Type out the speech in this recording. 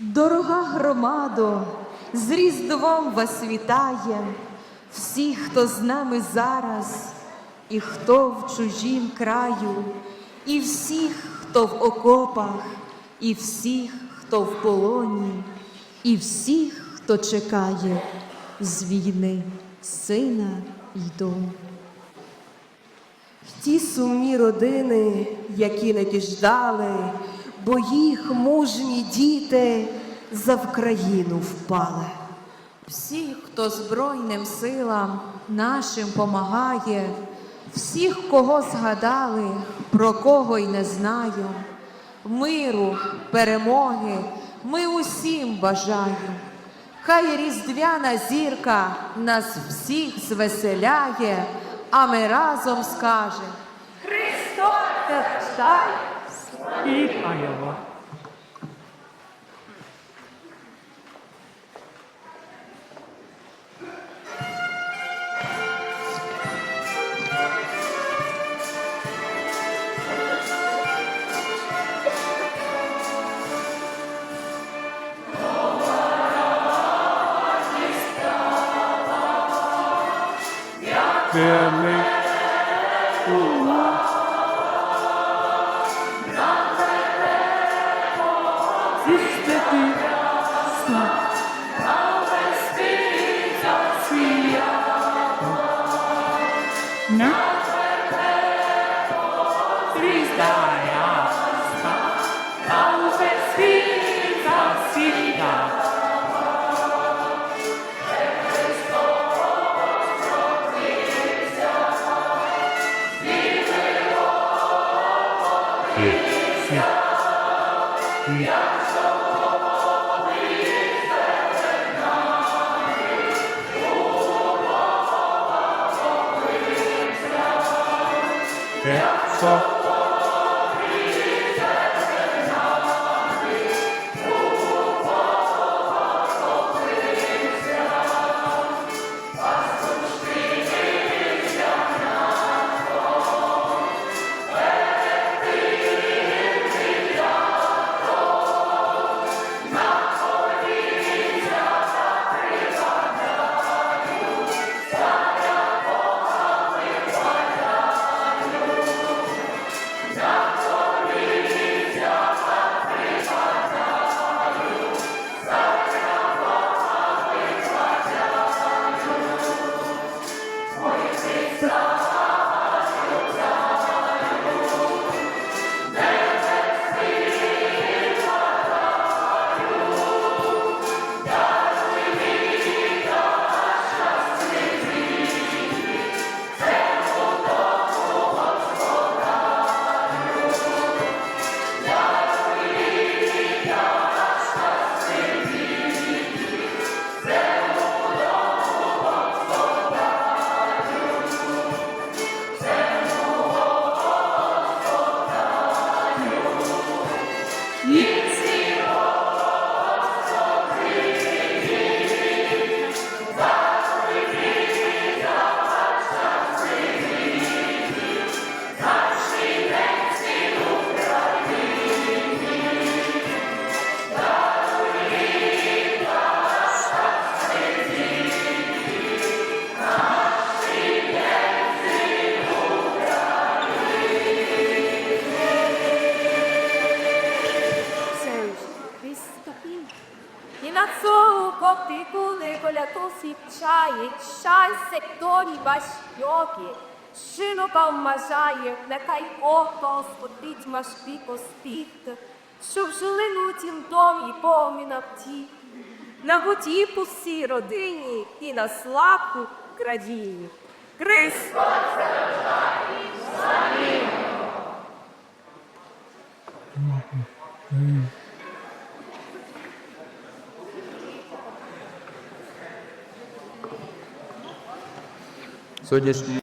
Дорога громадо, з Різдвом вас вітає, всі, хто з нами зараз, і хто в чужім краю, і всіх, хто в окопах, і всіх, хто в полоні, і всіх, хто чекає з війни сина й дому. Ті сумні родини, які не діждали, бо їх мужні діти за Вкраїну впали. Всі, хто Збройним силам нашим помагає, всіх, кого згадали, про кого й не знаю, миру, перемоги ми усім бажаємо. Хай різдвяна зірка нас всіх звеселяє, а ми разом скажемо. Христос рождає! Вітаємо. Вірний зістити На. Різдая там can't. Jesus. Inatsukoptikule kolatusi chai chai sektori bashyoki Shino palmažає, нехай ото спотить маш піко спіт, щоб жили у тім домі поміна ті. На готі пусі родині і на славку крадії. Христос! Сьогоднішній